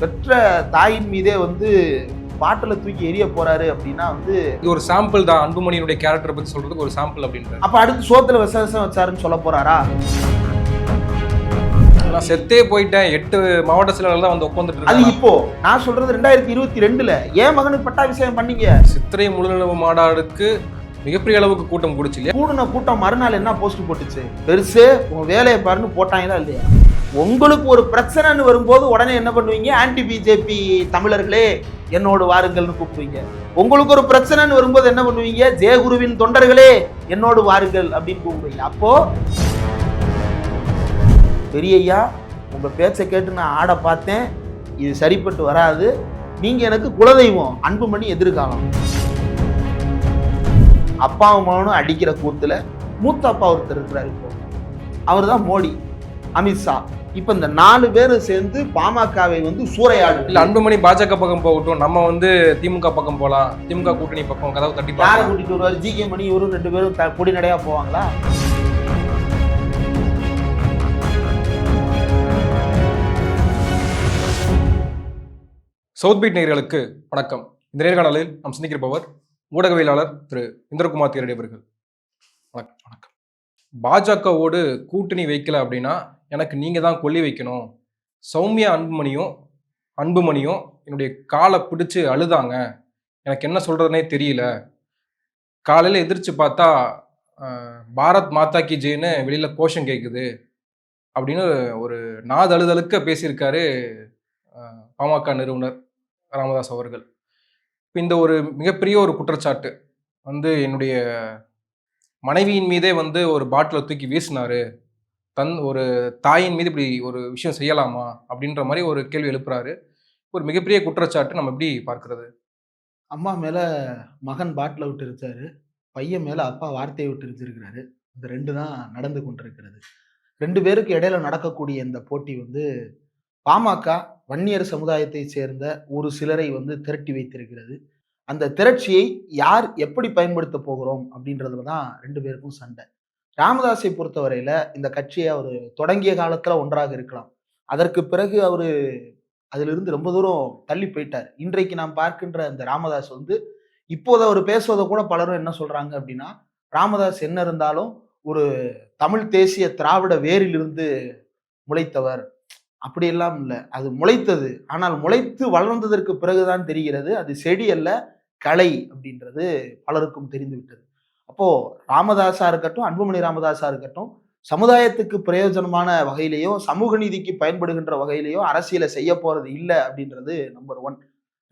பெற்ற தாயின் மீதே வந்து பாட்டில் தூக்கி எரிய போறாரு அப்படின்னா வந்து இது ஒரு சாம்பிள் தான். அன்புமணியினுடைய கேரக்டரை பத்தி சொல்றதுக்கு ஒரு சாம்பிள் அப்படின்றது அப்ப அடுத்து சோத்துல விசேஷம் வச்சாருன்னு சொல்ல போறாரா? நான் செத்தே போயிட்டேன். எட்டு மாவட்ட செயலாளர் தான் வந்து உட்காந்துட்டு அது இப்போ நான் சொல்றது ரெண்டாயிரத்தி இருபத்தி ரெண்டுல ஏன் மகனுக்கு பட்டாபிஷேகம் பண்ணீங்க? சித்திரை முழுநிலவு மாநாடுக்கு மிகப்பெரிய அளவுக்கு கூட்டம் கூடுச்சு இல்லையா? கூடுன கூட்டம் மறுநாள் என்ன போஸ்ட் போட்டுச்சு? பெருசு உன் வேலையை பாருன்னு போட்டாங்களா இல்லையா? உங்களுக்கு ஒரு பிரச்சனைன்னு வரும்போது உடனே என்ன பண்ணுவீங்க? ஆன்டி பிஜேபி தமிழர்களே என்னோடு வாருங்கள்னு கூப்பிடுவீங்க. உங்களுக்கு ஒரு பிரச்சனைன்னு வரும்போது என்ன பண்ணுவீங்க? ஜெயகுருவின் தொண்டர்களே என்னோடு வாருங்கள் அப்படின்னு கூப்பிடுவீங்க. அப்போ பெரியய்யா உங்கள் பேச்சை கேட்டு நான் ஆட பார்த்தேன். இது சரிப்பட்டு வராது. நீங்கள் எனக்கு குலதெய்வம் அன்புமணி எதிர்காலம். அப்பாவும் மகனும் அடிக்கிற கூத்தில் மூத்த அப்பா ஒருத்தர் இருக்கிறாரு இப்போ. அவர் தான் மோடி அமித்ஷா. இப்ப இந்த நாலு பேரும் சேர்ந்து பாமகவை வந்து சூறையாடு. இல்ல அன்புமணி பாஜக பக்கம் போகட்டும் நம்ம வந்து திமுக பக்கம் போலாம். திமுக கூட்டணி பக்கம் கதவு தட்டி யாரை கூட்டிட்டு வருவாரு? ஜி கே மணி இவரும் ரெண்டு பேரும் த- கொடிநடையா போவாங்களா? சவுத் பீட் நேயர்களுக்கு வணக்கம். இந்த நேர்காணலில் நாம் சிந்திக்கிறப்பவர் ஊடகவியலாளர் திரு இந்திரகுமார் தேரடி அவர்கள். வணக்கம் வணக்கம். பாஜகவோடு கூட்டணி வைக்கல அப்படின்னா எனக்கு நீங்கள் தான் கொல்லி வைக்கணும். சௌமியா அன்புமணியும் அன்புமணியும் என்னுடைய காலை பிடிச்சு அழுதாங்க. எனக்கு என்ன சொல்கிறதுனே தெரியல. காலையில் எதிர்த்து பார்த்தா பாரத் மாதா கி ஜெயின்னு வெளியில் கோஷம் கேட்குது அப்படின்னு ஒரு நாதழுதழுக்க பேசியிருக்காரு பாமக நிறுவனர் ராமதாஸ் அவர்கள். இப்போ இந்த ஒரு மிகப்பெரிய ஒரு குற்றச்சாட்டு வந்து என்னுடைய மனைவியின் மீதே வந்து ஒரு பாட்டிலை தூக்கி வீசினாரு. தன் ஒரு தாயின் மீது இப்படி ஒரு விஷயம் செய்யலாமா அப்படின்ற மாதிரி ஒரு கேள்வி எழுப்புறாரு. ஒரு மிகப்பெரிய குற்றச்சாட்டு நம்ம எப்படி பார்க்கறது? அம்மா மேலே மகன் பாட்டில் விட்டு இருக்காரு பையன் மேலே அப்பா வார்த்தையை விட்டு இருந்திருக்கிறாரு இந்த ரெண்டு தான் நடந்து கொண்டிருக்கிறது. ரெண்டு பேருக்கு இடையில நடக்கக்கூடிய இந்த போட்டி வந்து பாமக வன்னியர் சமுதாயத்தை சேர்ந்த ஒரு சிலரை வந்து திரட்டி வைத்திருக்கிறது. அந்த திரட்சியை யார் எப்படி பயன்படுத்த போகிறோம் அப்படின்றதுல தான் ரெண்டு பேருக்கும் சண்டை. ராமதாஸை பொறுத்தவரையில இந்த கட்சியை அவர் தொடங்கிய காலத்துல ஒன்றாக இருக்கலாம். அதற்கு பிறகு அவர் அதிலிருந்து ரொம்ப தூரம் தள்ளி போயிட்டார். இன்றைக்கு நாம் பார்க்கின்ற அந்த ராமதாஸ் வந்து இப்போது அவர் பேசுவதை கூட பலரும் என்ன சொல்றாங்க அப்படின்னா ராமதாஸ் என்ன இருந்தாலும் ஒரு தமிழ் தேசிய திராவிட வேரிலிருந்து முளைத்தவர். அப்படியெல்லாம் இல்லை. அது முளைத்தது. ஆனால் முளைத்து வளர்ந்ததற்கு பிறகுதான் தெரிகிறது அது செடி அல்ல கலை அப்படின்றது பலருக்கும் தெரிந்துவிட்டது. அப்போது அப்போ ராமதாஸா இருக்கட்டும் அன்புமணி ராமதாஸா இருக்கட்டும் சமுதாயத்துக்கு பிரயோஜனமான வகையிலேயோ சமூக நீதிக்கு பயன்படுகின்ற வகையிலேயோ அரசியலை செய்ய போறது இல்லை அப்படின்றது நம்பர் ஒன்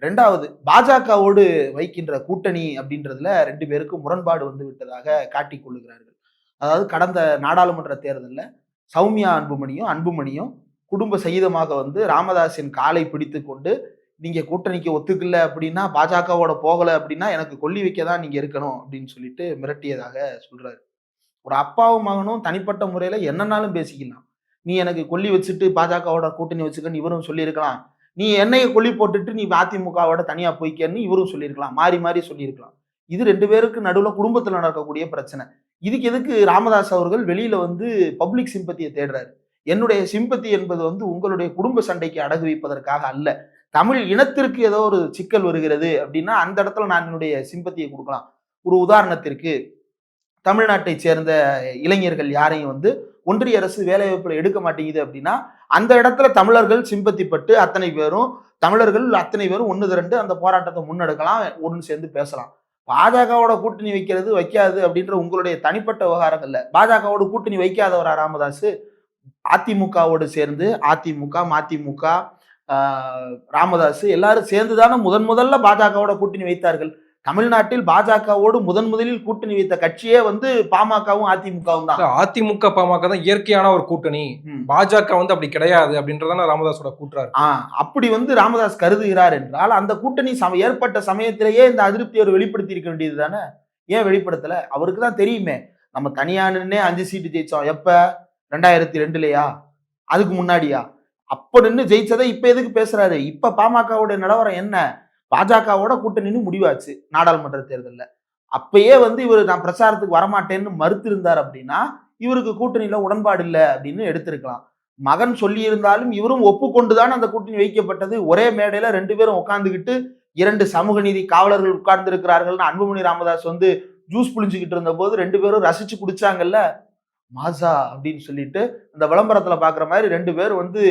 ரெண்டாவது பாஜகவோடு வைக்கின்ற கூட்டணி அப்படின்றதுல ரெண்டு பேருக்கும் முரண்பாடு வந்து விட்டதாக காட்டிக் கொள்ளுகிறார்கள். அதாவது கடந்த நாடாளுமன்ற தேர்தலில் சௌமியா அன்புமணியும் அன்புமணியும் குடும்ப சகிதமாக வந்து ராமதாஸின் காலை பிடித்து கொண்டு நீங்க கூட்டணிக்கு ஒத்துக்கல அப்படின்னா பாஜகவோட போகல அப்படின்னா எனக்கு கொல்லி வைக்க தான் நீங்க இருக்கணும் அப்படின்னு சொல்லிட்டு மிரட்டியதாக சொல்றாரு. ஒரு அப்பாவும் மகனும் தனிப்பட்ட முறையில என்னன்னாலும் பேசிக்கலாம். நீ எனக்கு கொல்லி வச்சுட்டு பாஜகவோட கூட்டணி வச்சுக்கன்னு இவரும் சொல்லியிருக்கலாம். நீ என்னைய கொல்லி போட்டுட்டு நீ அதிமுகவோட தனியா போய்க்கன்னு இவரும் சொல்லியிருக்கலாம். மாறி மாறி சொல்லியிருக்கலாம். இது ரெண்டு பேருக்கு நடுவில் குடும்பத்தில் நடக்கக்கூடிய பிரச்சனை. இதுக்கு எதுக்கு ராமதாஸ் அவர்கள் வெளியில வந்து பப்ளிக் சிம்பத்தியை தேடுறாரு? என்னுடைய சிம்பத்தி என்பது வந்து உங்களுடைய குடும்ப சண்டைக்கு அடகு வைப்பதற்காக அல்ல. தமிழ் இனத்திற்கு ஏதோ ஒரு சிக்கல் வருகிறது அப்படின்னா அந்த இடத்துல நான் என்னுடைய சிம்பத்தியை கொடுக்கலாம். ஒரு உதாரணத்திற்கு தமிழ்நாட்டை சேர்ந்த இளைஞர்கள் யாரையும் வந்து ஒன்றிய அரசு வேலைவாய்ப்பில் எடுக்க மாட்டேங்குது அப்படின்னா அந்த இடத்துல தமிழர்கள் சிம்பத்தி பட்டு அத்தனை பேரும் தமிழர்கள் அத்தனை பேரும் ஒன்று திரண்டு அந்த போராட்டத்தை முன்னெடுக்கலாம் ஒன்று சேர்ந்து பேசலாம். பாஜகவோட கூட்டணி வைக்கிறது வைக்காது அப்படின்ற உங்களுடைய தனிப்பட்ட விவகாரங்கள்ல பாஜகவோட கூட்டணி வைக்காதவரா ராமதாஸ் அதிமுகவோடு சேர்ந்து அதிமுக மதிமுக ராமதாஸ் எல்லாரும் சேர்ந்து தானே முதன் முதல்ல பாஜகவோட கூட்டணி வைத்தார்கள். தமிழ்நாட்டில் பாஜகவோடு முதன் முதலில் கூட்டணி வைத்த கட்சியே வந்து பாமகவும் அதிமுகவும் தான். அதிமுக பாமக தான் இயற்கையான ஒரு கூட்டணி. பாஜக வந்து அப்படி கிடையாது அப்படின்றதான ராமதாஸோட கூற்றாரு. ஆ அப்படி வந்து ராமதாஸ் கருதுகிறார் என்றால் அந்த கூட்டணி சம ஏற்பட்ட சமயத்திலேயே இந்த அதிருப்தியை அவர் வெளிப்படுத்தி இருக்க வேண்டியது தானே? ஏன் வெளிப்படுத்தல? அவருக்கு தான் தெரியுமே. நம்ம தனியா நின்னே அஞ்சு சீட்டு ஜெயிச்சோம். எப்ப? ரெண்டாயிரத்தி ரெண்டுலயா? அதுக்கு முன்னாடியா? அப்ப நின்று ஜெயிச்சதை இப்ப எதுக்கு பேசுறாரு? இப்ப பாமகவுடைய நிலவரம் என்ன? பாஜகவோட கூட்டணின்னு முடிவாச்சு நாடாளுமன்ற தேர்தலில். அப்பயே வந்து இவர் நான் பிரச்சாரத்துக்கு வரமாட்டேன்னு மறுத்திருந்தார் அப்படின்னா இவருக்கு கூட்டணியில உடன்பாடு இல்லை அப்படின்னு எடுத்திருக்கலாம். மகன் சொல்லியிருந்தாலும் இவரும் ஒப்புக்கொண்டுதான் அந்த கூட்டணி வைக்கப்பட்டது. ஒரே மேடையில ரெண்டு பேரும் உட்காந்துக்கிட்டு இரண்டு சமூக நீதி காவலர்கள் உட்கார்ந்து இருக்கிறார்கள்னு அன்புமணி ராமதாஸ் வந்து ஜூஸ் புளிஞ்சுக்கிட்டு இருந்த போது ரெண்டு பேரும் ரசிச்சு குடிச்சாங்கல்ல? மாசா அப்படின்னு சொல்லிட்டு அந்த விளம்பரத்தில் பார்க்குற மாதிரி ரெண்டு பேர் வந்து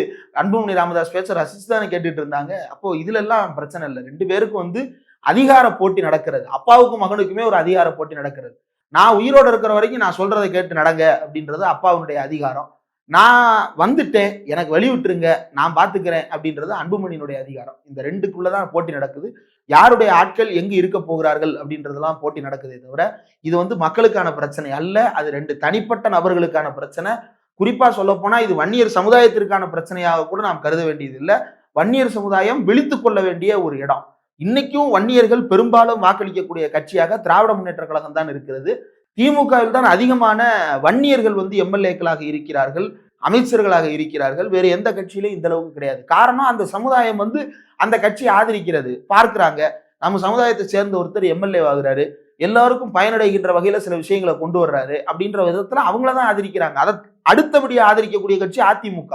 அன்புமணி ராமதாஸ் பேச்ச ரசித்து தானே கேட்டுட்டு இருந்தாங்க. அப்போது இதுல எல்லாம் பிரச்சனை இல்லை. ரெண்டு பேருக்கும் வந்து அதிகார போட்டி நடக்கிறது. அப்பாவுக்கும் மகனுக்குமே ஒரு அதிகார போட்டி நடக்கிறது. நான் உயிரோடு இருக்கிற வரைக்கும் நான் சொல்றதை கேட்டு நடங்க அப்படின்றது அப்பாவுடைய அதிகாரம். நான் வந்துட்டேன் எனக்கு வழி விட்டுருங்க நான் பார்த்துக்கிறேன் அப்படின்றது அன்புமணியினுடைய அதிகாரம். இந்த ரெண்டுக்குள்ளதான் போட்டி நடக்குது. யாருடைய ஆட்கள் எங்கு இருக்க போகிறார்கள் அப்படின்றதெல்லாம் போட்டி நடக்குதே தவிர இது வந்து மக்களுக்கான பிரச்சனை அல்ல. அது ரெண்டு தனிப்பட்ட நபர்களுக்கான பிரச்சனை. குறிப்பா சொல்ல போனா இது வன்னியர் சமுதாயத்திற்கான பிரச்சனையாக கூட நாம் கருத வேண்டியது இல்லை வன்னியர் சமுதாயம் விழித்து கொள்ள வேண்டிய ஒரு இடம். இன்னைக்கும் வன்னியர்கள் பெரும்பாலும் வாக்களிக்கக்கூடிய கட்சியாக திராவிட முன்னேற்ற கழகம் தான் இருக்கிறது. திமுகவில் தான் அதிகமான வன்னியர்கள் வந்து எம்எல்ஏக்களாக இருக்கிறார்கள் அமைச்சர்களாக இருக்கிறார்கள். வேறு எந்த கட்சியிலும் இந்த அளவுக்கு கிடையாது. காரணம் அந்த சமுதாயம் வந்து அந்த கட்சியை ஆதரிக்கிறது. பார்க்குறாங்க. நம்ம சமுதாயத்தை சேர்ந்த ஒருத்தர் எம்எல்ஏ ஆகுறாரு. எல்லாருக்கும் பயனடைகின்ற வகையில் சில விஷயங்களை கொண்டு வர்றாரு அப்படின்ற விதத்தில் அவங்கள தான் ஆதரிக்கிறாங்க. அதை அடுத்தபடியாக ஆதரிக்கக்கூடிய கட்சி அதிமுக.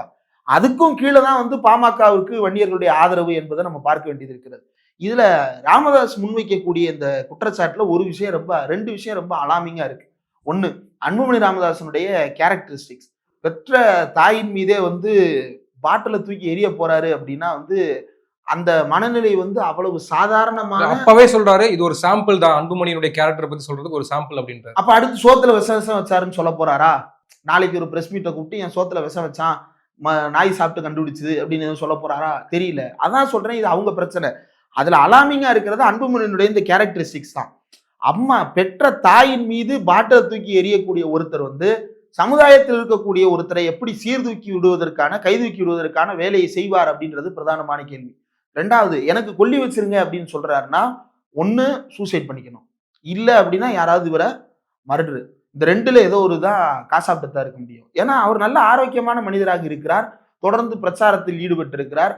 அதுக்கும் கீழே தான் வந்து பாமகவுக்கு வன்னியர்களுடைய ஆதரவு என்பதை நம்ம பார்க்க வேண்டியது இருக்கிறது. இதுல ராமதாஸ் முன்வைக்கக்கூடிய இந்த குற்றச்சாட்டுல ஒரு விஷயம் ரொம்ப ரெண்டு விஷயம் ரொம்ப அலாமிங்கா இருக்கு. ஒண்ணு அன்புமணி ராமதாசனுடைய கேரக்டரிஸ்டிக்ஸ் பெற்ற தாயின் மீதே வந்து பாட்டில தூக்கி எரிய போறாரு அப்படின்னா வந்து அந்த மனநிலை வந்து அவ்வளவு சாதாரணமான அப்பவே சொல்றாரு இது ஒரு சாம்பிள் தான். அன்புமணியினுடைய கேரக்டரை பத்தி சொல்றதுக்கு ஒரு சாம்பிள் அப்படின்றாரு. அப்ப அடுத்து சோத்துல விஷ விஷம் வச்சாருன்னு சொல்ல போறாரா? நாளைக்கு ஒரு பிரஸ் மீட்டை கூப்பிட்டு என் சோத்துல விஷம் வச்சான் நாய் சாப்பிட்டு கண்டுபிடிச்சது அப்படின்னு எதுவும் சொல்ல போறாரா? தெரியல. அதான் சொல்றேன் இது அவங்க பிரச்சனை. அதில் அலாமிங்காக இருக்கிறது அன்புமணியினுடைய இந்த கேரக்டரிஸ்டிக்ஸ் தான். அம்மா பெற்ற தாயின் மீது பாட்டிலை தூக்கி எறியக்கூடிய ஒருத்தர் வந்து சமுதாயத்தில் இருக்கக்கூடிய ஒருத்தரை எப்படி சீர்தூக்கி விடுவதற்கான கைதூக்கி விடுவதற்கான வேலையை செய்வார் அப்படின்றது பிரதானமான கேள்வி. ரெண்டாவது எனக்கு கொல்லி வச்சிருங்க அப்படின்னு சொல்றாருன்னா ஒன்று சூசைட் பண்ணிக்கணும். இல்லை அப்படின்னா யாராவது இவரை மர்டரு. இந்த ரெண்டுல ஏதோ ஒரு தான் காசாப்டத்தா இருக்க முடியும். ஏன்னா அவர் நல்ல ஆரோக்கியமான மனிதராக இருக்கிறார். தொடர்ந்து பிரச்சாரத்தில் ஈடுபட்டு இருக்கிறார்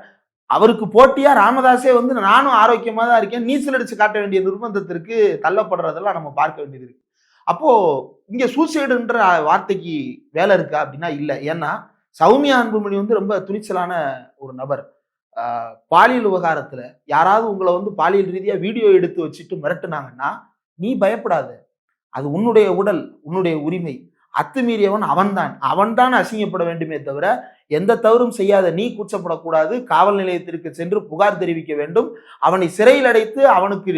அவருக்கு போட்டியா ராமதாஸே வந்து நானும் ஆரோக்கியமா தான் இருக்கேன். நீச்சல் அடிச்சு காட்ட வேண்டிய நிர்பந்தத்திற்கு தள்ளப்படுறதெல்லாம் நம்ம பார்க்க வேண்டியது இருக்கு. அப்போ இங்க சூசைடுன்ற வார்த்தைக்கு வேலை இருக்கா அப்படின்னா இல்லை. ஏன்னா சௌமியா அன்புமணி வந்து ரொம்ப துணிச்சலான ஒரு நபர். பாலியல் விவகாரத்துல யாராவது உங்களை வந்து பாலியல் ரீதியா வீடியோ எடுத்து வச்சுட்டு மிரட்டுனாங்கன்னா நீ பயப்படாத. அது உன்னுடைய உடல் உன்னுடைய உரிமை. அத்துமீறியவன் அவன்தான். அவன்தான் அசிங்கப்பட வேண்டுமே தவிர எந்த தவறும் செய்யாத நீ கூச்சப்படக்கூடாது. காவல் நிலையத்திற்கு சென்று புகார் தெரிவிக்க வேண்டும். அவனை சிறையில் அடைத்து அவனுக்கு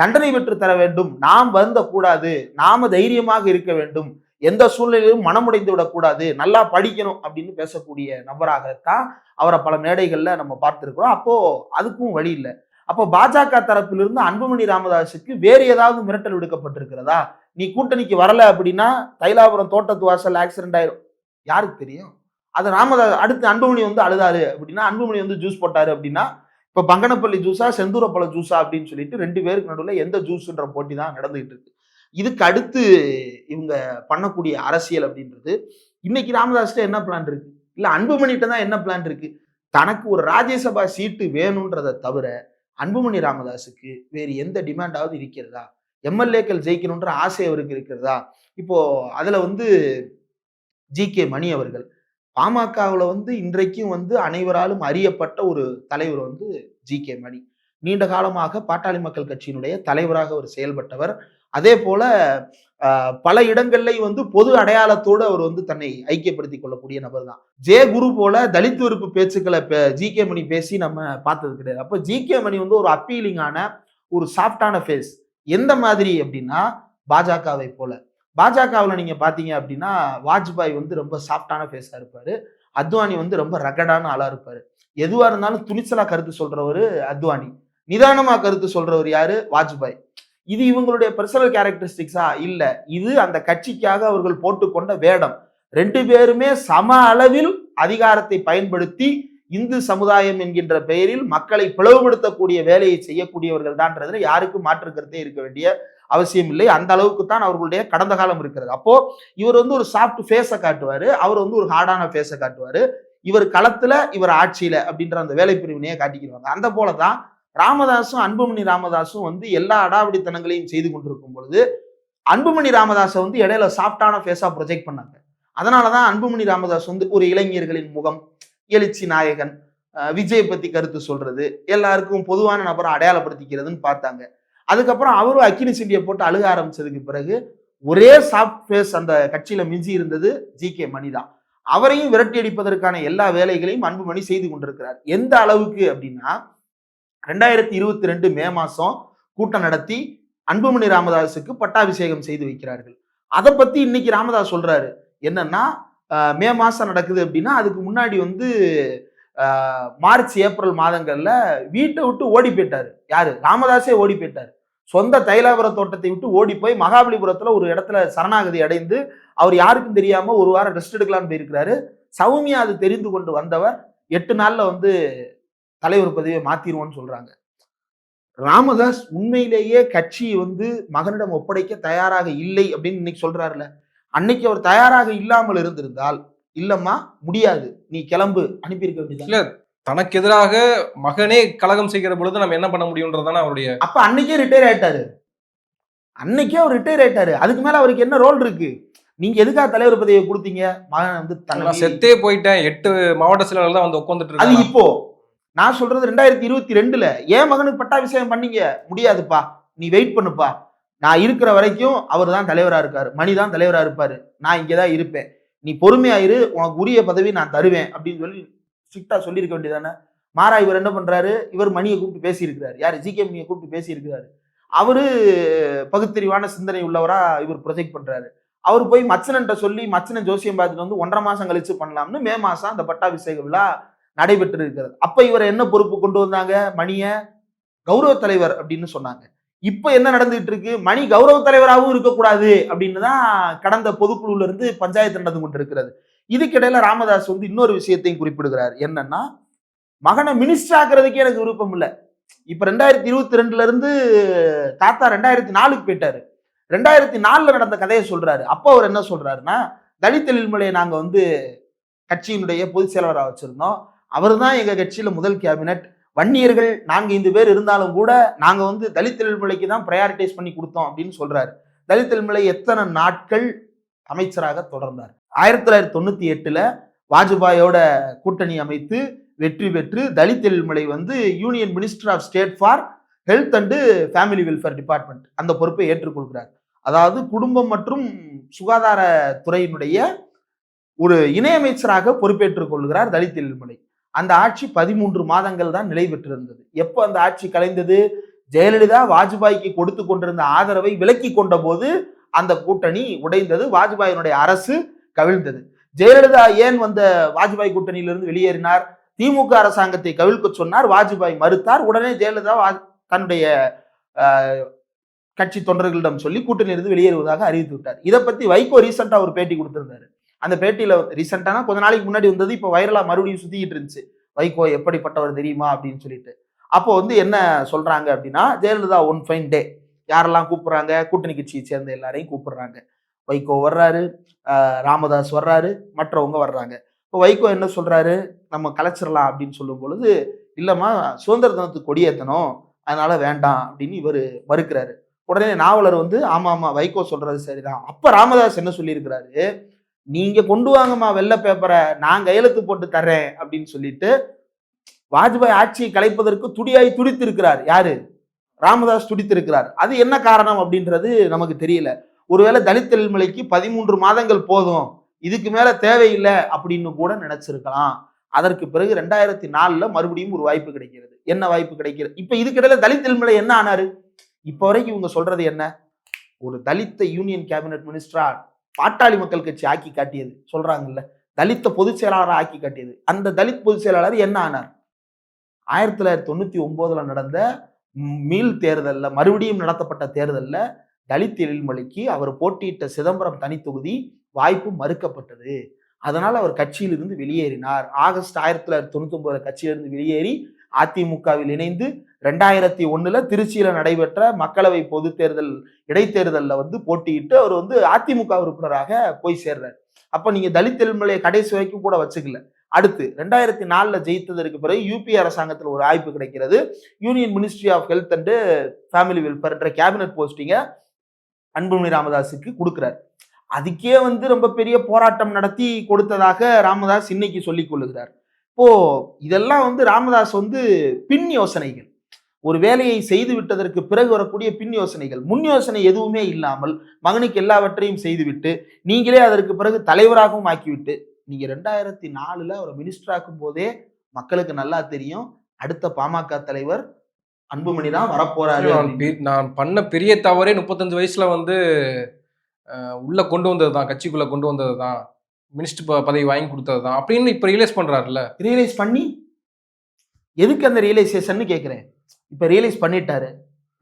தண்டனை பெற்று தர வேண்டும். நாம் வருந்த கூடாது நாம தைரியமாக இருக்க வேண்டும். எந்த சூழ்நிலையிலும் மனமுடைந்து விடக்கூடாது. நல்லா படிக்கணும் அப்படின்னு பேசக்கூடிய நபராகத்தான் அவரை பல மேடைகளில் நம்ம பார்த்துருக்குறோம். அப்போ அதுக்கும் வழி இல்லை. அப்போ பாஜக தரப்பிலிருந்து அன்புமணி ராமதாஸுக்கு வேறு ஏதாவது மிரட்டல் விடுக்கப்பட்டிருக்கிறதா? நீ கூட்டணிக்கு வரல அப்படின்னா தைலாபுரம் தோட்டத்து வாசல் ஆக்சிடென்ட் ஆயிரும். யாருக்கு தெரியும்? அது ராமதாஸ் அடுத்து அன்புமணி வந்து அழுதாரு அப்படின்னா அன்புமணி வந்து ஜூஸ் போட்டாரு அப்படின்னா இப்போ பங்கனப்பள்ளி ஜூஸா செந்தூரப்பழ ஜூஸா அப்படின்னு சொல்லிட்டு ரெண்டு பேருக்கு நடுவில் எந்த ஜூஸ்ன்ற போட்டி தான் நடந்துகிட்டு இருக்கு. இதுக்கு அடுத்து இவங்க பண்ணக்கூடிய அரசியல் அப்படின்றது இன்னைக்கு ராமதாஸ்கிட்ட என்ன பிளான் இருக்கு? இல்லை அன்புமணிகிட்ட தான் என்ன பிளான் இருக்கு? தனக்கு ஒரு ராஜ்யசபா சீட்டு வேணுன்றதை தவிர அன்புமணி ராமதாஸுக்கு வேறு எந்த டிமாண்டாவது இருக்கிறதா? எம்எல்ஏக்கள் ஜெயிக்கணுன்ற ஆசை அவருக்கு இருக்கிறதா? இப்போ அதில் வந்து ஜி கே மணி அவர்கள் பாமகவில் வந்து இன்றைக்கும் வந்து அனைவராலும் அறியப்பட்ட ஒரு தலைவர் வந்து ஜி கே மணி. நீண்ட காலமாக பாட்டாளி மக்கள் கட்சியினுடைய தலைவராக அவர் செயல்பட்டவர். அதே போல பல இடங்கள்லையும் வந்து பொது அடையாளத்தோடு அவர் வந்து தன்னை ஐக்கியப்படுத்திக் கொள்ளக்கூடிய நபர் தான். ஜே குரு போல தலித் வெறுப்பு பேச்சுக்களை ஜி கே மணி பேசி நம்ம பார்த்தது கிடையாது. அப்போ ஜி கே மணி வந்து ஒரு அப்பீலிங்கான ஒரு சாஃப்டான ஃபேஸ் எந்த மாதிரி அப்படின்னா பாஜகவை போல. பாஜகவில் நீங்கள் பார்த்தீங்க அப்படின்னா வாஜ்பாய் வந்து ரொம்ப சாஃப்டான ஃபேஸாக இருப்பார். அத்வானி வந்து ரொம்ப ரகடான ஆளாக இருப்பார். எதுவாக இருந்தாலும் துணிச்சலா கருத்து சொல்கிறவர் அத்வானி. நிதானமாக கருத்து சொல்கிறவர் யாரு? வாஜ்பாய். இது இவங்களுடைய பர்சனல் கேரக்டரிஸ்டிக்ஸா இல்லை. இது அந்த கட்சிக்காக அவர்கள் போட்டுக்கொண்ட வேடம். ரெண்டு பேருமே சம அளவில் அதிகாரத்தை பயன்படுத்தி இந்து சமுதாயம் என்கின்ற பெயரில் மக்களை பிளவுபடுத்தக்கூடிய வேலையை செய்யக்கூடியவர்கள் தான்றதுல யாருக்கும் மாற்று கருத்தே இருக்க வேண்டிய அவசியம் இல்லை. அந்த அளவுக்கு தான் அவர்களுடைய கடந்த காலம் இருக்கிறது. அப்போ இவர் வந்து ஒரு சாஃப்ட் ஃபேஸை காட்டுவாரு. அவர் வந்து ஒரு ஹார்டான ஃபேஸை காட்டுவாரு. இவர் களத்துல இவர் ஆட்சியில அப்படின்ற அந்த வேலை பிரிவினையை காட்டிக்கிடுவாங்க. அந்த போலதான் ராமதாசும் அன்புமணி ராமதாசும் வந்து எல்லா அடாவடித்தனங்களையும் செய்து கொண்டிருக்கும் பொழுது அன்புமணி ராமதாஸை வந்து இடையில சாஃப்டான ஃபேஸா ப்ரொஜெக்ட் பண்ணாங்க. அதனாலதான் அன்புமணி ராமதாஸ் வந்து ஒரு இளைஞர்களின் முகம் எழுச்சி நாயகன் விஜய் பத்தி கருத்து சொல்றது எல்லாருக்கும் பொதுவான நபரை அடையாளப்படுத்திக்கிறதுன்னு பார்த்தாங்க. அதுக்கப்புறம் அவரும் அக்கினி சிண்டியை போட்டு அழுக ஆரம்பிச்சதுக்கு பிறகு ஒரே சாஃப்ட் ஃபேஸ் அந்த கட்சியில மிஞ்சி இருந்தது ஜி கே மணி தான் அவரையும் விரட்டி அடிப்பதற்கான எல்லா வேலைகளையும் அன்புமணி செய்து கொண்டிருக்கிறார். எந்த அளவுக்கு அப்படின்னா ரெண்டாயிரத்தி இருபத்தி ரெண்டு மே மாசம் கூட்டம் நடத்தி அன்புமணி ராமதாஸுக்கு பட்டாபிஷேகம் செய்து வைக்கிறார்கள். அதை பத்தி இன்னைக்கு ராமதாஸ் சொல்றாரு. என்னன்னா மே மாதம் நடக்குது அப்படின்னா அதுக்கு முன்னாடி வந்து மார்ச் ஏப்ரல் மாதங்களில் வீட்டை விட்டு ஓடி போயிட்டார். யார்? ராமதாஸே ஓடி போயிட்டார். சொந்த தைலாபுர தோட்டத்தை விட்டு ஓடி போய் மகாபலிபுரத்தில் ஒரு இடத்துல சரணாகதி அடைந்து அவர் யாருக்கும் தெரியாமல் ஒரு வாரம் ரெஸ்ட் எடுக்கலாம்னு போயிருக்கிறாரு. சௌமியா அது தெரிந்து கொண்டு வந்தவர் எட்டு நாளில் வந்து தலைவர் பதவியை மாத்திருவோம்னு சொல்கிறாங்க ராமதாஸ் உண்மையிலேயே கட்சி வந்து மகனிடம் ஒப்படைக்க தயாராக இல்லை அப்படின்னு இன்னைக்கு சொல்றாருல. அன்னைக்கு அவர் தயாராக இல்லாமல் இருந்திருந்தால் இல்லம்மா முடியாது. நீ கிளம்பு. அனுப்பியிருக்க வேண்டியது தனக்கு எதிராக மகனே கலகம் செய்கிற பொழுது நம்ம என்ன பண்ண முடியும்ன்றதானே அவருடைய அப்ப அன்னைக்கே ரிட்டையர் ஆயிட்டாரு. அன்னைக்கே அவர் ரிட்டையர் ஆயிட்டாரு. அதுக்கு மேல அவருக்கு என்ன ரோல் இருக்கு? நீங்க எதுக்காக தலைவர் பதவியை கொடுத்தீங்க? மகன் வந்து தலைமை செத்தே போயிட்டேன். எட்டு மாவட்ட செயலாளர் தான் வந்து உட்காந்துட்டு அது இப்போ. நான் சொல்றது ரெண்டாயிரத்தி இருபத்தி ரெண்டுல. ஏன் மகனுக்கு பட்டாபிஷேகம் பண்ணீங்க? முடியாதுப்பா. நீ வெயிட் பண்ணுப்பா. நான் இருக்கிற வரைக்கும் அவர் தான் தலைவரா இருக்காரு. மணி தான் தலைவரா இருப்பாரு. நான் இங்கதான் இருப்பேன். நீ பொறுமையாயிரு உனக்கு உரிய பதவி நான் தருவேன் அப்படின்னு சொல்லி ஸ்ட்ரிக்டா சொல்லியிருக்க வேண்டியதானே மாறா இவர் என்ன பண்றாரு? இவர் மணியை கூப்பிட்டு பேசியிருக்கிறாரு. யாரு? ஜி கே மணியை கூப்பிட்டு பேசியிருக்கிறாரு. அவரு பகுத்தறிவான சிந்தனை உள்ளவரா இவர் ப்ரொஜெக்ட் பண்றாரு. அவர் போய் மச்சனன்ட்ட சொல்லி மச்சனன் ஜோசியம் பார்த்துட்டு வந்து ஒன்றரை மாசம் கழிச்சு பண்ணலாம்னு மே மாசம் அந்த பட்டாபிஷேக விழா நடைபெற்று இருக்கிறது. அப்ப இவரை என்ன பொறுப்பு கொண்டு வந்தாங்க? மணிய கௌரவ தலைவர் அப்படின்னு சொன்னாங்க. இப்போ என்ன நடந்துகிட்டு இருக்கு? மணி கௌரவ தலைவராகவும் இருக்கக்கூடாது அப்படின்னு தான் கடந்த பொதுக்குழுல இருந்து பஞ்சாயத்து நடந்து கொண்டு இருக்கிறது இதுக்கிடையில ராமதாஸ் வந்து இன்னொரு விஷயத்தையும் குறிப்பிடுகிறார். என்னன்னா மகனை மினிஸ்டர் ஆக்குறதுக்கே எனக்கு விருப்பம் இல்லை. இப்ப ரெண்டாயிரத்தி இருபத்தி ரெண்டுல இருந்து தாத்தா ரெண்டாயிரத்தி நாலுக்கு போயிட்டாரு. ரெண்டாயிரத்தி நாலுல நடந்த கதையை சொல்றாரு. அப்போ அவர் என்ன சொல்றாருன்னா தலித் எழில்மலையை நாங்க வந்து கட்சியினுடைய பொதுச் செயலாளராக வச்சிருந்தோம். அவர் தான் எங்க கட்சியில முதல் கேபினட் வன்னியர்கள் நான்கு ஐந்து பேர் இருந்தாலும் கூட நாங்கள் வந்து தலித் எழில்மலைக்கு தான் ப்ரையாரிட்டைஸ் பண்ணி கொடுத்தோம் அப்படின்னு சொல்றாரு. தலித் எழில்மலை எத்தனை நாட்கள் அமைச்சராக தொடர்ந்தார்? ஆயிரத்தி தொள்ளாயிரத்தி தொண்ணூற்றி எட்டில் வாஜ்பாயோட கூட்டணி அமைத்து வெற்றி பெற்று தலித் எழில்மலை வந்து union minister of state for health and family welfare department அந்த பொறுப்பை ஏற்றுக்கொள்கிறார் அதாவது குடும்பம் மற்றும் சுகாதாரத்துறையினுடைய ஒரு இணையமைச்சராக பொறுப்பேற்றுக் கொள்கிறார் தலித் எழில்மலை அந்த ஆட்சி பதிமூன்று மாதங்கள் தான் நிலை பெற்றிருந்தது. எப்போ அந்த ஆட்சி கலைந்தது? ஜெயலலிதா வாஜ்பாய்க்கு கொடுத்து கொண்டிருந்த ஆதரவை விலக்கி கொண்ட போது அந்த கூட்டணி உடைந்தது. வாஜ்பாயினுடைய அரசு கவிழ்ந்தது. ஜெயலலிதா ஏன் வந்த வாஜ்பாய் கூட்டணியிலிருந்து வெளியேறினார்? திமுக அரசாங்கத்தை கவிழ்க்க சொன்னார். வாஜ்பாய் மறுத்தார். உடனே ஜெயலலிதா வா- தன்னுடைய கட்சி தொண்டர்களிடம் சொல்லி கூட்டணியிலிருந்து வெளியேறுவதாக அறிவித்து விட்டார். இதை பத்தி வைகோ ரீசெண்டா ஒரு பேட்டி கொடுத்திருந்தாரு. அந்த பேட்டியில ரீசெண்டானா கொஞ்ச நாளைக்கு முன்னாடி வந்தது இப்போ வைரலா மறுபடியும் சுத்திக்கிட்டு இருந்துச்சு. வைகோ எப்படிப்பட்டவர் தெரியுமா அப்படின்னு சொல்லிட்டு. அப்போ வந்து என்ன சொல்றாங்க அப்படின்னா ஜெயலலிதா ஒன் ஃபைன் டே யாரெல்லாம் கூப்பிடுறாங்க? கூட்டணி கட்சியை சேர்ந்த எல்லாரையும் கூப்பிடுறாங்க. வைகோ வர்றாரு ராமதாஸ் வர்றாரு மற்றவங்க வர்றாங்க. இப்போ வைகோ என்ன சொல்றாரு? நம்ம கலைச்சிடலாம் அப்படின்னு சொல்லும் பொழுது இல்லம்மா சுதந்திர தினத்துக்கு கொடியேற்றணும் அதனால வேண்டாம் அப்படின்னு இவர் மறுக்கிறாரு. உடனே நாவலர் வந்து ஆமா ஆமா வைகோ சொல்றது சரிதான். அப்ப ராமதாஸ் என்ன சொல்லியிருக்கிறாரு? நீங்க கொண்டு வாங்கம்மா வெள்ளை பேப்பரை நான் கையெழுத்து போட்டு தர்றேன் அப்படின்னு சொல்லிட்டு வாஜ்பாய் ஆட்சியை கலைப்பதற்கு துடியாய் துடித்திருக்கிறார். யாரு? ராமதாஸ் துடித்திருக்கிறார். அது என்ன காரணம் அப்படின்றது நமக்கு தெரியல. ஒருவேளை தலித் தெல்மலைக்கு பதிமூன்று மாதங்கள் போதும் இதுக்கு மேல தேவையில்லை அப்படின்னு கூட நினைச்சிருக்கலாம். அதற்கு பிறகு ரெண்டாயிரத்தி நாலுல மறுபடியும் ஒரு வாய்ப்பு கிடைக்கிறது. என்ன வாய்ப்பு கிடைக்கிறது? இப்ப இதுக்கிடையில தலித் தெல்மலை என்ன ஆனாரு? இப்ப வரைக்கும் இவங்க சொல்றது என்ன? ஒரு தலித்த யூனியன் கேபினட் மினிஸ்டரா பாட்டாளி மக்கள் கட்சி ஆக்கி காட்டியது. சொல்றாங்கல்ல. தலித்த பொதுச் செயலாளராக ஆக்கி காட்டியது. அந்த தலித் பொதுச் செயலாளர் என்ன ஆனார்? ஆயிரத்தி தொள்ளாயிரத்தி தொண்ணூத்தி ஒன்பதுல நடந்த மீள் தேர்தலில் மறுபடியும் நடத்தப்பட்ட தேர்தலில் தலித் எழில்மலைக்கு அவர் போட்டியிட்ட சிதம்பரம் தனி தொகுதி வாய்ப்பு மறுக்கப்பட்டது. அதனால் அவர் கட்சியிலிருந்து வெளியேறினார். ஆகஸ்ட் ஆயிரத்தி தொள்ளாயிரத்தி தொண்ணூத்தி ஒன்பதுல கட்சியிலிருந்து வெளியேறி அதிமுகவில் இணைந்து ரெண்டாயிரத்தி ஒன்றில் திருச்சியில் நடைபெற்ற மக்களவை பொது தேர்தல் இடைத்தேர்தலில் வந்து போட்டியிட்டு அவர் வந்து அதிமுக உறுப்பினராக போய் சேர்றாரு. அப்போ நீங்கள் தலித் எழில்மலையை கடைசி வரைக்கும் கூட வச்சுக்கல. அடுத்து ரெண்டாயிரத்தி நாலுல ஜெயித்ததற்கு பிறகு யூபி அரசாங்கத்தில் ஒரு வாய்ப்பு கிடைக்கிறது. Union ministry of health and family வெல்ஃபேர்ன்ற cabinet போஸ்டிங்கை அன்புமணி ராமதாஸுக்கு கொடுக்குறாரு. அதுக்கே வந்து ரொம்ப பெரிய போராட்டம் நடத்தி கொடுத்ததாக ராமதாஸ் இன்னைக்கு சொல்லிக் கொள்ளுகிறார். இப்போ இதெல்லாம் வந்து ராமதாஸ் வந்து பின் யோசனைகள். ஒரு வேலையை செய்து விட்டதற்கு பிறகு வரக்கூடிய பின் யோசனைகள். முன் யோசனை எதுவுமே இல்லாமல் மகனுக்கு எல்லாவற்றையும் செய்துவிட்டு நீங்களே அதற்கு பிறகு தலைவராகவும் ஆக்கிவிட்டு நீங்க ரெண்டாயிரத்தி நாலுல அவரை மினிஸ்டர் ஆக்கும் போதே மக்களுக்கு நல்லா தெரியும். அடுத்த பாமக தலைவர் அன்புமணி தான் வரப்போறாரு நான் பண்ண பெரிய தவறே முப்பத்தஞ்சு வயசுல வந்து உள்ள கொண்டு வந்தது தான் கட்சிக்குள்ள கொண்டு வந்தது தான் மினிஸ்டர் பதவி வாங்கி கொடுத்தது தான் அப்படின்னு இப்போ ரியலைஸ் பண்றாருல்ல? ரியலைஸ் பண்ணி எதுக்கு அந்த ரியலைசேஷன் கேட்குறேன் இப்போ ரியலைஸ் பண்ணிட்டாரு.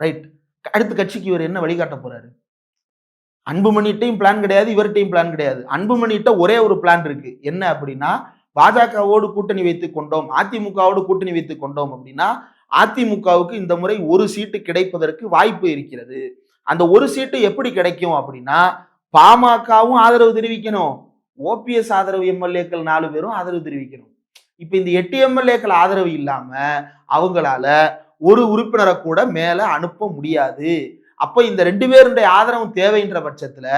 ரைட் அடுத்த கட்சிக்கு இவர் என்ன வழிகாட்ட போறாரு? அன்புமணிட்டையும் பிளான் கிடையாது இவர்கிட்டையும் பிளான் கிடையாது. அன்புமணிட்ட ஒரே ஒரு பிளான் இருக்கு. என்ன அப்படின்னா பாஜகவோடு கூட்டணி வைத்துக் கொண்டோம் அதிமுகவோடு கூட்டணி வைத்துக் கொண்டோம் அப்படின்னா அதிமுகவுக்கு இந்த முறை ஒரு சீட்டு கிடைப்பதற்கு வாய்ப்பு இருக்கிறது. அந்த ஒரு சீட்டு எப்படி கிடைக்கும் அப்படின்னா பாமகவும் ஆதரவு தெரிவிக்கணும். ஓபிஎஸ் ஆதரவு எம்எல்ஏக்கள் நாலு பேரும் ஆதரவு தெரிவிக்கணும். இப்போ இந்த எட்டு எம்எல்ஏக்கள் ஆதரவு இல்லாம அவங்களால ஒரு உறுப்பினரை கூட மேல அனுப்ப முடியாது. அப்போ இந்த ரெண்டு பேருடைய ஆதரவும் தேவைன்ற பட்சத்துல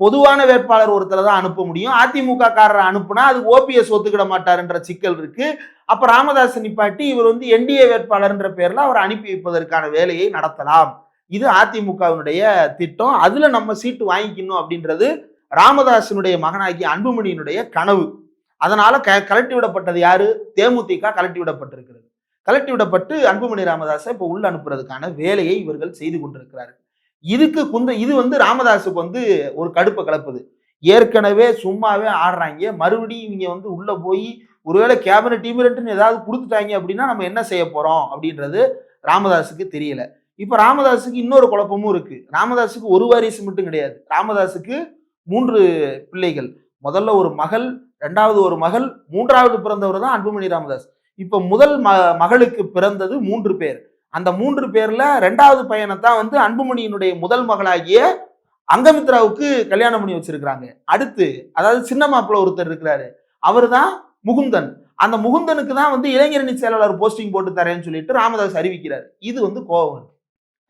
பொதுவான வேட்பாளர் ஒருத்தரை தான் அனுப்ப முடியும். அதிமுக காரரை அனுப்புனா அது ஓபிஎஸ் ஒத்துக்கிட மாட்டாருன்ற சிக்கல் இருக்கு. அப்ப ராமதாஸ் நிப்பாட்டி இவர் வந்து என்டிஏ வேட்பாளர்ன்ற பேர்ல அவர் அனுப்பி வைப்பதற்கான வேலையை நடத்தலாம். இது அதிமுகவினுடைய திட்டம். அதுல நம்ம சீட்டு வாங்கிக்கணும் அப்படின்றது ராமதாசனுடைய மகனாகிய அன்புமணியினுடைய கனவு. அதனால க கலட்டி விடப்பட்டது யாரு? தேமுதிக கலட்டி விடப்பட்டிருக்கிறது. கலட்டி விடப்பட்டு அன்புமணி ராமதாஸை இப்போ உள்ள அனுப்புறதுக்கான வேலையை இவர்கள் செய்து கொண்டிருக்கிறார்கள். இதுக்கு குந்த இது வந்து ராமதாஸுக்கு வந்து ஒரு கடுப்பை கலப்புது. ஏற்கனவே சும்மாவே ஆடுறாங்க. மறுபடியும் இவங்க வந்து உள்ள போய் ஒருவேளை கேபினட் டீமிரண்ட்னு ஏதாவது கொடுத்துட்டாங்க அப்படின்னா நம்ம என்ன செய்ய போறோம்? அப்படின்றது ராமதாஸுக்கு தெரியல. இப்போ ராமதாஸுக்கு இன்னொரு குழப்பமும் இருக்கு. ராமதாஸுக்கு ஒரு வாரிசு மட்டும் கிடையாது. ராமதாஸுக்கு மூன்று பிள்ளைகள். முதல்ல ஒரு மகள் ரெண்டாவது ஒரு மகள் மூன்றாவது பிறந்தவர் தான் அன்புமணி ராமதாஸ். இப்போ முதல் ம மகளுக்கு பிறந்தது மூன்று பேர். அந்த மூன்று பேர்ல ரெண்டாவது பையனை தான் வந்து அன்புமணியினுடைய முதல் மகளாகிய அங்கமித்ராவுக்கு கல்யாணம் பண்ணி வச்சிருக்கிறாங்க. அடுத்து அதாவது சின்ன மாப்பிள்ள ஒருத்தர் இருக்கிறாரு. அவர் தான் முகுந்தன். அந்த முகுந்தனுக்கு தான் வந்து இளைஞரணி செயலாளர் போஸ்டிங் போட்டு தரேன்னு சொல்லிட்டு ராமதாஸ் அறிவிக்கிறார். இது வந்து கோவம் வருது.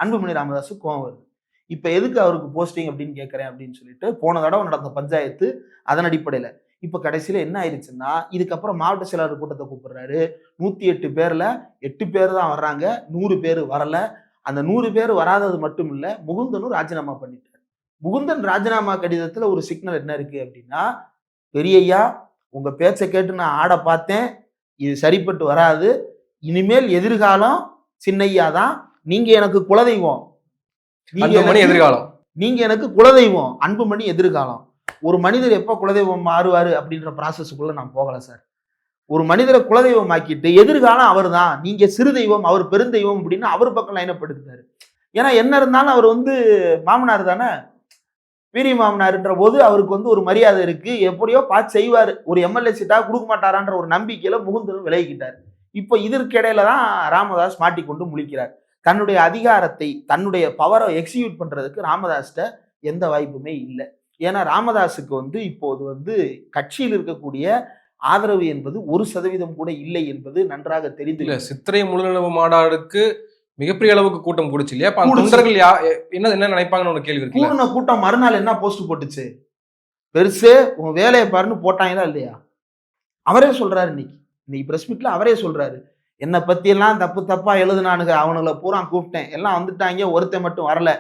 அன்புமணி ராமதாஸ் கோவம் வருது. இப்ப எதுக்கு அவருக்கு போஸ்டிங் அப்படின்னு கேட்கறேன் அப்படின்னு சொல்லிட்டு போன தடவை நடந்த பஞ்சாயத்து அதன் அடிப்படையில. இப்ப கடைசியில என்ன ஆயிடுச்சுன்னா இதுக்கப்புறம் மாவட்ட செயலாளர் கூட்டத்தை கூப்பிடுறாரு. நூத்தி எட்டு பேர்ல எட்டு பேர் தான் வர்றாங்க. நூறு பேர் வரல. அந்த நூறு பேர் வராதது மட்டும் இல்ல முகுந்தனும் ராஜினாமா பண்ணிட்டார். முகுந்தன் ராஜினாமா கடிதத்துல ஒரு சிக்னல் என்ன இருக்கு அப்படின்னா பெரியய்யா உங்க பேச்சை கேட்டு நான் ஆட பார்த்தேன். இது சரிப்பட்டு வராது. இனிமேல் எதிர்காலம் சின்னையா தான். நீங்க எனக்கு குலதெய்வம். அன்புமணி எதிர்காலம். நீங்க எனக்கு குலதெய்வம் அன்புமணி எதிர்காலம். ஒரு மனிதர் எப்போ குலதெய்வம் மாறுவாரு அப்படின்ற ப்ராசஸுக்குள்ள நான் போகல சார் ஒரு மனிதரை குலதெய்வம் ஆக்கிட்டு எதிர்காலம் அவர் தான் நீங்க சிறு தெய்வம் அவர் பெருந்தெய்வம் அப்படின்னு அவர் பக்கம் லைனப்படுத்தாரு ஏன்னா என்ன இருந்தாலும் அவர் வந்து மாமனார் தானே? பெரிய மாமனார்ன்ற போது அவருக்கு வந்து ஒரு மரியாதை இருக்கு. எப்படியோ பார்த்து செய்வார். ஒரு எம்எல்ஏ சீட்டா கொடுக்க மாட்டாரான்ற ஒரு நம்பிக்கையில முகுந்தரும் விலகிக்கிட்டார். இப்போ இதற்கு இடையில தான் ராமதாஸ் மாட்டிக்கொண்டு முழிக்கிறார். தன்னுடைய அதிகாரத்தை தன்னுடைய பவரை எக்ஸிக்யூட் பண்றதுக்கு ராமதாஸ்கிட்ட எந்த வாய்ப்புமே இல்லை. ஏன்னா ராமதாஸுக்கு வந்து இப்போது வந்து கட்சியில் இருக்கக்கூடிய ஆதரவு என்பது ஒரு சதவீதம் கூட இல்லை என்பது நன்றாக இல்ல தெரிந்து சித்திரை முழுநிலவு மாநாடுக்கு மிகப்பெரிய அளவுக்கு கூட்டம் கூடுச்சு இல்லையா. தொண்டர்கள் என்ன என்ன நினைப்பாங்கன்னு ஒரு கேள்வி கூடுன கூட்டம் மறுநாள் என்ன போஸ்ட் போட்டுச்சு? பெருசு உன் வேலையை பாருன்னு போட்டாங்களா இல்லையா? அவரே சொல்றாரு இன்னைக்கு. இன்னைக்கு பிரஸ் மீட்ல அவரே சொல்றாரு. என்னை பற்றியெல்லாம் தப்பு தப்பாக எழுதுனானுங்க. அவனுங்களை பூரா கூப்பிட்டேன். எல்லாம் வந்துட்டாங்க. ஒருத்தன் மட்டும் வரல.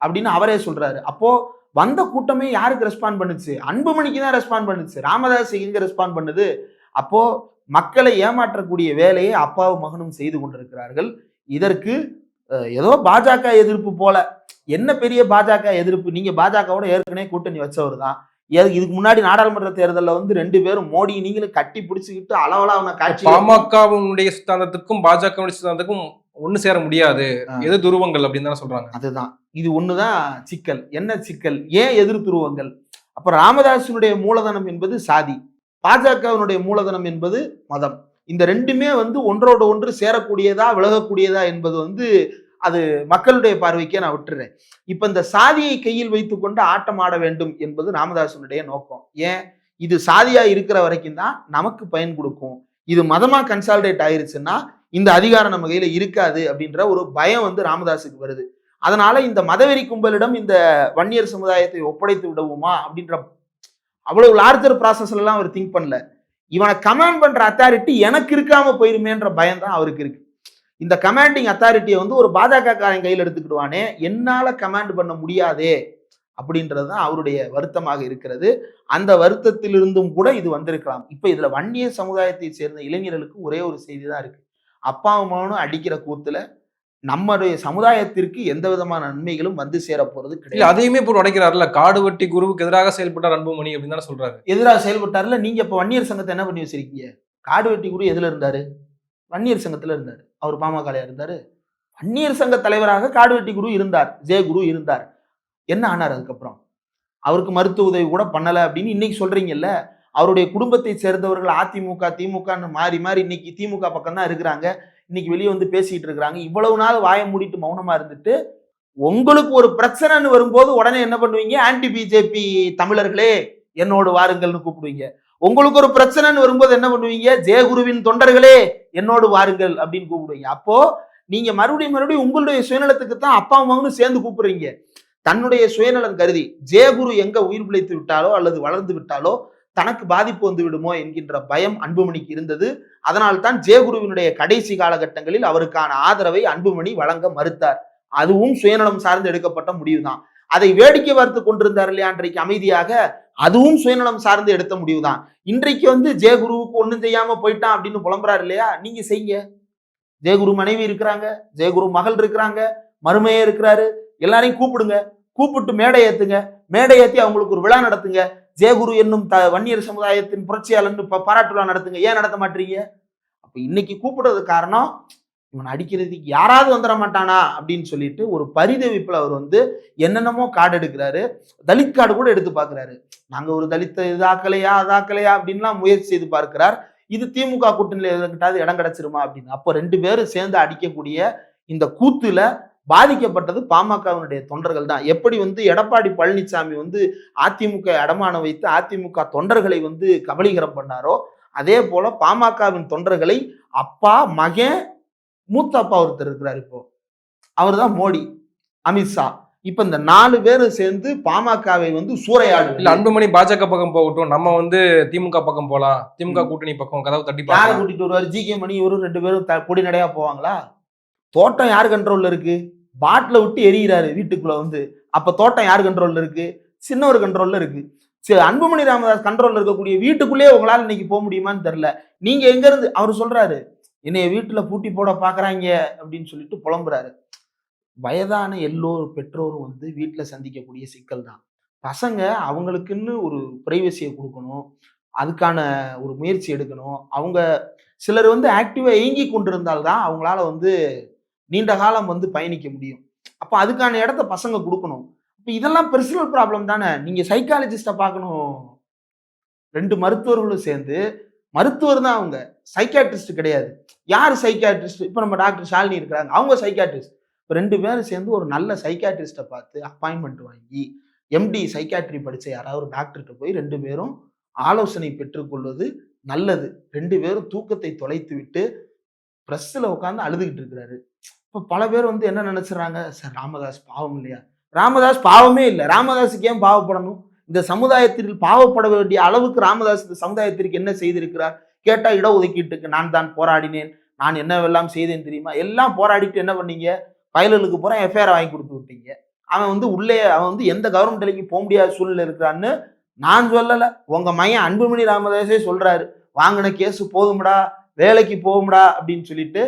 அப்படின்னு அவரே சொல்கிறாரு அப்போது வந்த கூட்டமே யாருக்கு ரெஸ்பாண்ட் பண்ணுச்சு? அன்புமணிக்கு தான் ரெஸ்பாண்ட் பண்ணுச்சு. ராமதாஸ் எங்க ரெஸ்பாண்ட் பண்ணுது? அப்போது மக்களை ஏமாற்றக்கூடிய வேலையை அப்பாவும் மகனும் செய்து கொண்டிருக்கிறார்கள். இதற்கு ஏதோ பாஜக எதிர்ப்பு போல. என்ன பெரிய பாஜக எதிர்ப்பு? நீங்கள் பாஜகவோட ஏற்கனவே கூட்டணி வச்சவர் தான் இதுக்கு முன்னாடி நாடாளுமன்ற தேர்தல்ல வந்து ரெண்டு பேரும் மோடி நீங்களும் கட்டி பிடிச்சுக்கிட்டு அளவலான காட்சி பாமகவுடைய சித்தாந்தத்துக்கும் பாஜகவுடைய சித்தாந்தத்துக்கும் ஒண்ணு சேர முடியாது. எது துருவங்கள் அப்படின்னு தானே சொல்றாங்க. அதுதான். இது ஒண்ணுதான் சிக்கல். என்ன சிக்கல்? ஏன் எதிர் துருவங்கள்? அப்ப ராமதாசனுடைய மூலதனம் என்பது சாதி. பாஜகவினுடைய மூலதனம் என்பது மதம். இந்த ரெண்டுமே வந்து ஒன்றோடு ஒன்று சேரக்கூடியதா விலகக்கூடியதா என்பது வந்து அது மக்களுடைய பார்வைக்கே நான் விட்டுறேன். இப்போ இந்த சாதியை கையில் வைத்துக்கொண்டு ஆட்டம் ஆட வேண்டும் என்பது ராமதாசனுடைய நோக்கம். ஏன்? இது சாதியா இருக்கிற வரைக்கும் தான் நமக்கு பயன் கொடுக்கும். இது மதமா கன்சால்டேட் ஆயிருச்சுன்னா இந்த அதிகாரம் நம்ம கையில இருக்காது அப்படின்ற ஒரு பயம் வந்து ராமதாஸுக்கு வருது. அதனால இந்த மதவெறி கும்பலிடம் இந்த வன்னியர் சமுதாயத்தை ஒப்படைத்து விடுவோமா அப்படின்ற அவ்வளவு லார்ஜர் ப்ராசஸ்ல எல்லாம் அவர் திங்க் பண்ணல. இவனை கமாண்ட் பண்ற அத்தாரிட்டி எனக்கு இருக்காம போயிருமேன்ற பயம் தான் அவருக்கு இருக்கு. இந்த கமாண்டிங் அத்தாரிட்டியை வந்து ஒரு பாஜக காரன் கையில் எடுத்துக்கிடுவானே என்னால கமாண்ட் பண்ண முடியாதே அப்படின்றது தான் அவருடைய வருத்தமாக இருக்கிறது. அந்த வருத்தத்திலிருந்தும் கூட இது வந்திருக்கலாம். இப்ப இதுல வன்னிய சமுதாயத்தை சேர்ந்த இளைஞர்களுக்கு ஒரே ஒரு செய்தி தான் இருக்கு. அப்பா அம்மாவும் அடிக்கிற கூத்துல நம்முடைய சமுதாயத்திற்கு எந்த விதமான நன்மைகளும் வந்து சேர போறது கிடையாது. அதையுமே இப்போ உடைக்கிறாருல காடு வெட்டி குருவுக்கு எதிராக செயல்பட்டார் அன்புமணி அப்படின்னு தானே சொல்றாரு. எதிராக செயல்பட்டார்ல நீங்க இப்ப வன்னியர் சங்கத்தை என்ன பண்ணி வச்சிருக்கீங்க? காடு வெட்டி குரு எதுல இருந்தாரு? வன்னியர் சங்கத்துல இருந்தாரு. அவர் பாமகலையா இருந்தார். வன்னியர் சங்க தலைவராக காடுவெட்டி குரு இருந்தார். ஜே குரு இருந்தார். என்ன ஆனார் அதுக்கப்புறம்? அவருக்கு மருத்துவ உதவி கூட பண்ணலை அப்படின்னு இன்னைக்கு சொல்றீங்கல்ல? அவருடைய குடும்பத்தை சேர்ந்தவர்கள் அதிமுக திமுகன்னு மாறி மாறி இன்னைக்கு திமுக பக்கம் தான் இருக்கிறாங்க. இன்னைக்கு வெளியே வந்து பேசிட்டு இருக்கிறாங்க. இவ்வளவு நாள் வாயை மூடிட்டு மௌனமா இருந்துட்டு உங்களுக்கு ஒரு பிரச்சனைன்னு வரும்போது உடனே என்ன பண்ணுவீங்க? ஆன்டி பிஜேபி தமிழர்களே என்னோடு வாருங்கள்னு கூப்பிடுவீங்க. உங்களுக்கு ஒரு பிரச்சனைன்னு வரும்போது என்ன பண்ணுவீங்க? ஜெயகுருவின் தொண்டர்களே என்னோடு வாருங்கள் அப்படின்னு கூப்பிடுவீங்க. அப்போ நீங்க மறுபடியும் மறுபடியும் உங்களுடைய சுயநலத்துக்கு தான் அப்பா அம்மாவும் சேர்ந்து கூப்பிடுறீங்க. தன்னுடைய சுயநலம் கருதி ஜெயகுரு எங்க உயிர் பிழைத்து விட்டாலோ அல்லது வளர்ந்து விட்டாலோ தனக்கு பாதிப்பு வந்து விடுமோ என்கின்ற பயம் அன்புமணிக்கு இருந்தது. அதனால் தான் ஜெயகுருவினுடைய கடைசி காலகட்டங்களில் அவருக்கான ஆதரவை அன்புமணி வழங்க மறுத்தார். அதுவும் சுயநலம் சார்ந்து எடுக்கப்பட்ட முடிவுதான். அதை வேடிக்கை பார்த்து கொண்டிருந்தார் இல்லையா? அன்றைக்கு அமைதியாக அதுவும் சுயநலம் சார்ந்து எடுத்த முடிவு தான் இன்றைக்கு வந்து ஜெயகுருவுக்கு ஒன்றும் செய்யாம போயிட்டான் அப்படின்னு புலம்புறாரு இல்லையா? நீங்க செய்யுங்க ஜெயகுரு மனைவி இருக்கிறாங்க ஜெயகுரு மகள் இருக்கிறாங்க மருமையே இருக்கிறாரு. எல்லாரையும் கூப்பிடுங்க. கூப்பிட்டு மேடை ஏத்துங்க. மேடை ஏற்றி அவங்களுக்கு ஒரு விழா நடத்துங்க. ஜெயகுரு என்னும் த வன்னியர் சமுதாயத்தின் புரட்சியாளர்னு பாராட்டு விழா நடத்துங்க. ஏன் நடத்த மாட்டீங்க? அப்போ இன்னைக்கு கூப்பிடுறது காரணம் இவன் அடிக்கிறதுக்கு யாராவது வந்துட மாட்டானா அப்படின்னு சொல்லிட்டு ஒரு பரிதவிப்பில் அவர் வந்து என்னென்னமோ கார்டு எடுக்கிறாரு. தலித் கார்டு கூட எடுத்து பார்க்குறாரு. நாங்கள் ஒரு தலித்த இதாக்கலையா அதாக்கலையா அப்படின்லாம் முயற்சி செய்து பார்க்கிறார். இது திமுக கூட்டணியில எதுக்கிட்டாவது இடம் கிடச்சிருமா அப்படின்னு. அப்போ ரெண்டு பேரும் சேர்ந்து அடிக்கக்கூடிய இந்த கூத்துல பாதிக்கப்பட்டது பாமகவினுடைய தொண்டர்கள் தான். எப்படி வந்து எடப்பாடி பழனிசாமி வந்து அதிமுக அடமான வைத்து அதிமுக தொண்டர்களை வந்து கபலீகரம் பண்ணாரோ அதே போல பாமகவின் தொண்டர்களை அப்பா மகன் மூத்த அப்பா ஒருத்தர் இருக்கிறார் இப்போ. அவர் தான் மோடி அமித்ஷா இப்ப இந்த நாலு பேரும் சேர்ந்து பாமகவை வந்து இல்ல சூறையாடு அன்புமணி பாஜக பக்கம் போகட்டும் நம்ம வந்து திமுக பக்கம் போலாம். திமுக கூட்டணி பக்கம் கதவு தட்டி யாரை கூட்டிட்டு வருவாரு? ஜி. கே. மணி இவரும் ரெண்டு பேரும் த- கொடி நடையா போவாங்களா? தோட்டம் யார் கண்ட்ரோல்ல இருக்கு? பாட்டில விட்டு எரியிறாரு வீட்டுக்குள்ள வந்து. அப்ப தோட்டம் யார் கண்ட்ரோல்ல இருக்கு? சின்னவர் கண்ட்ரோல்ல இருக்கு. சரி அன்புமணி ராமதாஸ் கண்ட்ரோல்ல இருக்கக்கூடிய வீட்டுக்குள்ளேயே உங்களால இன்னைக்கு போக முடியுமான்னு தெரியல. நீங்க எங்க இருந்து அவர் சொல்றாரு என்னைய வீட்டில் பூட்டி போட பார்க்குறாங்க அப்படின்னு சொல்லிட்டு புலம்புறாரு. வயதான எல்லோரும் பெற்றோரும் வந்து வீட்டில் சந்திக்கக்கூடிய சிக்கல் தான். பசங்க அவங்களுக்குன்னு ஒரு பிரைவசியை கொடுக்கணும். அதுக்கான ஒரு முயற்சி எடுக்கணும். அவங்க சிலர் வந்து ஆக்டிவாக இயங்கி கொண்டிருந்தால்தான் அவங்களால வந்து நீண்ட காலம் வந்து பயணிக்க முடியும். அப்போ அதுக்கான இடத்த பசங்க கொடுக்கணும். இப்போ இதெல்லாம் பர்சனல் ப்ராப்ளம் தானே? நீங்கள் சைக்காலஜிஸ்ட்டை பார்க்கணும். ரெண்டு மருத்துவர்களும் சேர்ந்து மருத்துவர் தான் அவங்க. சைக்காட்ரிஸ்ட் கிடையாது. யார் சைக்காட்ரிஸ்ட் இப்போ நம்ம டாக்டர் ஷாலினி இருக்கிறாங்க. அவங்க சைக்காட்ரிஸ்ட் இப்போ ரெண்டு பேரும் சேர்ந்து ஒரு நல்ல சைக்காட்ரிஸ்ட்டை பார்த்து அப்பாயின்மெண்ட் வாங்கி எம்டி சைக்காட்ரி படித்த யாராவது ஒரு டாக்டர்கிட்ட போய் ரெண்டு பேரும் ஆலோசனை பெற்றுக்கொள்வது நல்லது. ரெண்டு பேரும் தூக்கத்தை தொலைத்து விட்டு ப்ரெஸ்ஸில் உட்காந்து அழுதுகிட்டு இருக்கிறாரு. இப்போ பல பேர் வந்து என்ன நினச்சிடறாங்க சார் ராமதாஸ் பாவம் இல்லையா? ராமதாஸ் பாவமே இல்லை. ராமதாஸுக்கு ஏன் பாவப்படணும்? இந்த சமுதாயத்தில் பாவப்பட வேண்டிய அளவுக்கு ராமதாஸ் இந்த சமுதாயத்திற்கு என்ன செய்திருக்கிறார்? கேட்டா இடஒதுக்கீட்டுக்கு நான் தான் போராடினேன். நான் என்னவெல்லாம் செய்தேன் தெரியுமா? எல்லாம் போராடிட்டு என்ன பண்ணீங்க? பயலுக்கு போகிறேன் எஃப்ஐஆர் வாங்கி கொடுத்து விட்டீங்க. அவன் வந்து உள்ளே அவன் வந்து எந்த கவர்மெண்ட் வேலைக்கு போக முடியாத சூழ்நிலை இருக்கிறான்னு நான் சொல்லலை. உங்கள் மையன் அன்புமணி ராமதாஸே சொல்கிறாரு வாங்கின கேஸு போதும்டா வேலைக்கு போகும்டா அப்படின்னு சொல்லிட்டு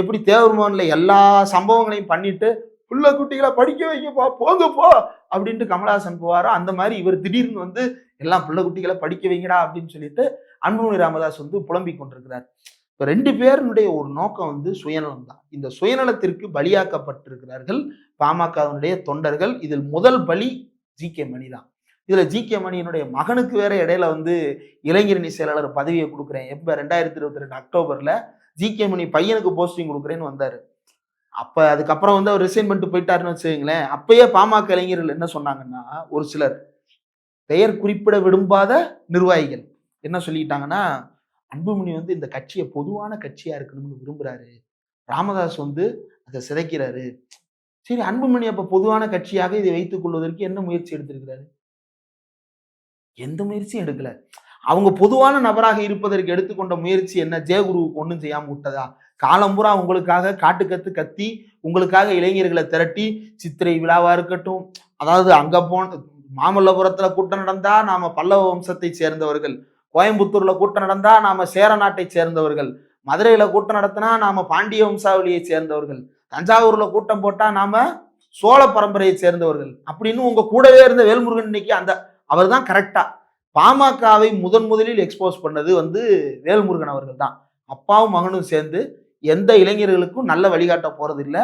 எப்படி தேவர் மோகனில் எல்லா சம்பவங்களையும் பண்ணிட்டு புள்ள குட்டிகளை படிக்க வைங்கப்பா போங்கப்போ அப்படின்ட்டு கமலஹாசன் போவாரோ அந்த மாதிரி இவர் திடீர்னு வந்து எல்லாம் பிள்ளை குட்டிகளை படிக்க வைங்கடா அப்படின்னு சொல்லிட்டு அன்புமணி ராமதாஸ் வந்து புலம்பிக் கொண்டிருக்கிறார். இப்போ ரெண்டு பேருனுடைய ஒரு நோக்கம் வந்து சுயநலம் தான். இந்த சுயநலத்திற்கு பலியாக்கப்பட்டிருக்கிறார்கள் பாமகவினுடைய தொண்டர்கள். இதில் முதல் பலி ஜி கே மணி தான். இதில் ஜி கே மணியினுடைய மகனுக்கு வேற இடையில வந்து இளைஞரணி செயலாளர் பதவியை கொடுக்குறேன். எப்போ? ரெண்டாயிரத்தி இருபத்தி ரெண்டு அக்டோபரில் ஜி கே மணி பையனுக்கு போஸ்டிங் கொடுக்குறேன்னு வந்தார். அப்ப அதுக்கப்புறம் வந்து அவர் ரிசைன் பண்ணிட்டு போயிட்டாருன்னு வச்சுக்கோங்களேன். அப்பயே பாமக இளைஞர்கள் என்ன சொன்னாங்கன்னா ஒரு சிலர் பெயர் குறிப்பிட விரும்பாத நிர்வாகிகள் என்ன சொல்லிட்டாங்கன்னா அன்புமணி வந்து இந்த கட்சியை பொதுவான கட்சியா இருக்கணும்னு விரும்புறாரு. ராமதாஸ் வந்து அதை சிதைக்கிறாரு. சரி அன்புமணி அப்ப பொதுவான கட்சியாக இதை வைத்துக் கொள்வதற்கு என்ன முயற்சி எடுத்திருக்கிறாரு? எந்த முயற்சியும் எடுக்கல. அவங்க பொதுவான நபராக இருப்பதற்கு எடுத்துக்கொண்ட முயற்சி என்ன? ஜெயகுருவுக்கு ஒன்றும் செய்யாம விட்டதா? காலம்புறா உங்களுக்காக காட்டுக்கத்து கத்தி உங்களுக்காக இளைஞர்களை திரட்டி சித்திரை விழாவா இருக்கட்டும் அதாவது அங்க போன மாமல்லபுரத்துல கூட்டம் நடந்தா நாம பல்லவ வம்சத்தை சேர்ந்தவர்கள் கோயம்புத்தூர்ல கூட்டம் நடந்தா நாம சேர நாட்டை சேர்ந்தவர்கள் மதுரையில கூட்டம் நடத்தினா நாம பாண்டிய வம்சாவளியை சேர்ந்தவர்கள் தஞ்சாவூர்ல கூட்டம் போட்டா நாம சோழ பரம்பரையை சேர்ந்தவர்கள் அப்படின்னு உங்க கூடவே இருந்த வேல்முருகன் இன்னைக்கு அந்த அவர் தான் கரெக்டா பாமகவை முதன் முதலில் எக்ஸ்போஸ் பண்ணது வந்து வேல்முருகன் அவர்கள் தான். அப்பாவும் மகனும் சேர்ந்து எந்த இளைஞர்களுக்கும் நல்ல வழிகாட்ட போகிறது இல்லை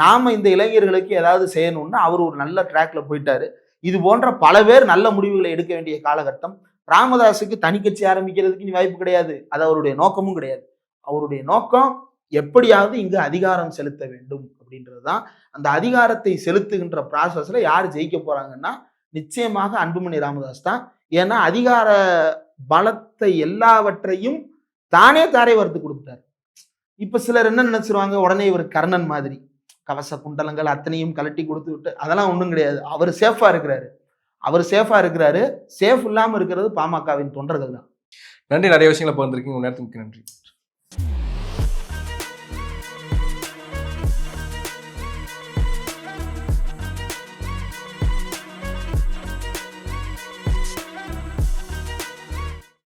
நாம் இந்த இளைஞர்களுக்கு ஏதாவது செய்யணும்னு அவர் ஒரு நல்ல ட்ராக்ல போயிட்டாரு. இது போன்ற பல பேர் நல்ல முடிவுகளை எடுக்க வேண்டிய காலகட்டம். ராமதாஸுக்கு தனி கட்சி ஆரம்பிக்கிறதுக்கு இனி வாய்ப்பு கிடையாது. அது அவருடைய நோக்கமும் கிடையாது. அவருடைய நோக்கம் எப்படியாவது இங்கு அதிகாரம் செலுத்த வேண்டும் அப்படின்றது தான். அந்த அதிகாரத்தை செலுத்துகின்ற ப்ராசஸில் யார் ஜெயிக்க போகிறாங்கன்னா நிச்சயமாக அன்புமணி ராமதாஸ் தான். ஏன்னா அதிகார பலத்தை எல்லாவற்றையும் தானே தாரை வறுத்து கொடுத்தார் இப்போ சிலர் என்ன நினைச்சிருவாங்க? உடனே இவர் கர்ணன் மாதிரி. கவச குண்டலங்கள் அத்தனையும் கலட்டி கொடுத்து விட்டு அதெல்லாம் ஒன்றும் கிடையாது. அவர் சேஃபாக இருக்கிறாரு. அவர் சேஃபாக இருக்கிறாரு. சேஃப் இல்லாமல் இருக்கிறது பாமகவின் தொண்டர்கள் தான் நன்றி. நிறைய விஷயங்களை பகிர்ந்துருக்கீங்க. உங்க நேரத்துக்கு நன்றி.